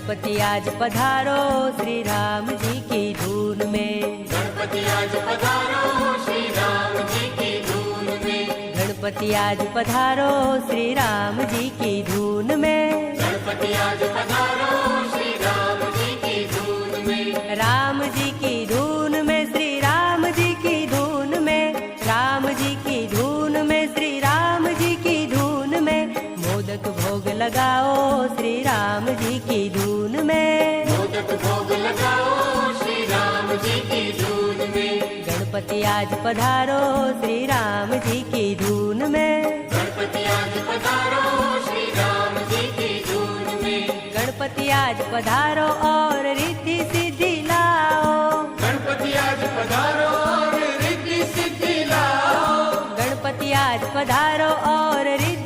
गणपति आज पधारो श्री राम जी की धून में। गणपति आज पधारो श्री राम जी की धून में। गणपति आज पधारो श्री राम जी की धून में। गणपति आज पधारो श्री राम जी की धून में। राम जी की धून में श्री राम जी की धून में। राम जी लगाओ श्री राम जी की धून में। मोदक भोग लगाओ श्री राम जी की धून में। गणपति आज पधारो श्री राम जी की धून में। गणपति आज पधारो श्री राम जी की धून में। गणपति आज पधारो और रिद्धि सिद्धि लाओ। गणपति आज पधारो और रिद्धि सिद्धि लाओ। गणपति आज पधारो और रिद्धि सिद्धि